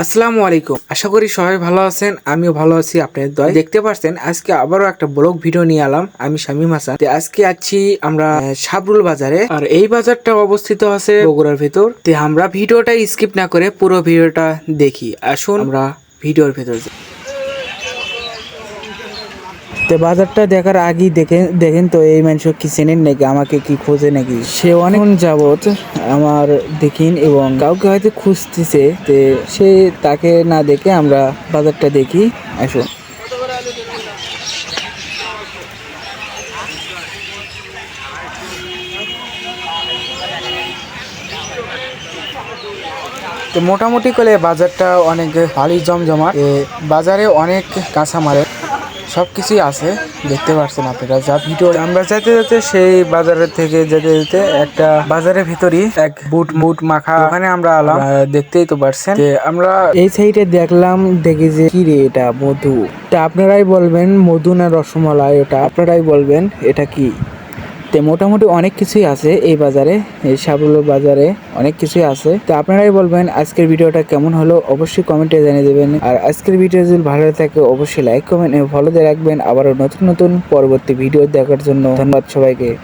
আসসালামু আলাইকুম। আশা করি সবাই ভালো আছেন, আমিও ভালো আছি আপনাদের দয়। দেখতে পাচ্ছেন আজকে আবারও একটা ব্লগ ভিডিও নিয়ে এলাম, আমি শামীম হাসান। আজকে আছি আমরা সাবরুল বাজারে। আর এই বাজারটা অবস্থিত আছে বগুড়ার ভেতর। তে আমরা ভিডিওটা স্কিপ না করে পুরো ভিডিওটা দেখি। আসুন আমরা ভিডিওর ভেতর যাই। তো বাজারটা দেখার আগেই দেখে দেখেন তো এই মানুষ কি চেনেন নাকি আমাকে কি খোঁজে নাকি? সে অনেক যাবৎ আমার দেখিন এবং কাউকে হয়তো খুঁজতেছে তে সে তাকে না দেখে আমরা বাজারটা দেখি আসুন। তো মোটামুটি করে বাজারটা অনেক ভালোই জমজমাট বাজারে অনেক কাঁচামালের সব কিছুই আছে দেখতে পাচ্ছেন আপনারা যা ভিডিও। আমরা যেতে যেতে সেই বাজারের থেকে যেতে যেতে একটা বাজারের ভিতরই এক বুট বুট মাখা ওখানে আমরা আলাম। দেখতেই তো পারছেন যে আমরা এই সাইডে দেখলাম দেখি যে কি রে এটা মধু। তা আপনারাই বলবেন মধু না রসমলাই ওটা আপনারাই বলবেন এটা কি? তো মোটামুটি অনেক কিছুই আছে এই বাজারে, এই সাবুলো বাজারে অনেক কিছুই আছে। তো আপনারাই বলবেন আজকের ভিডিওটা কেমন হলো, অবশ্যই কমেন্টে জানিয়ে দেবেন। আর আজকের ভিডিও যদি ভালো থাকে, অবশ্যই লাইক, কমেন্ট এবং ফলো দিয়ে রাখবেন আবারও নতুন নতুন পরবর্তী ভিডিও দেখার জন্য। ধন্যবাদ সবাইকে।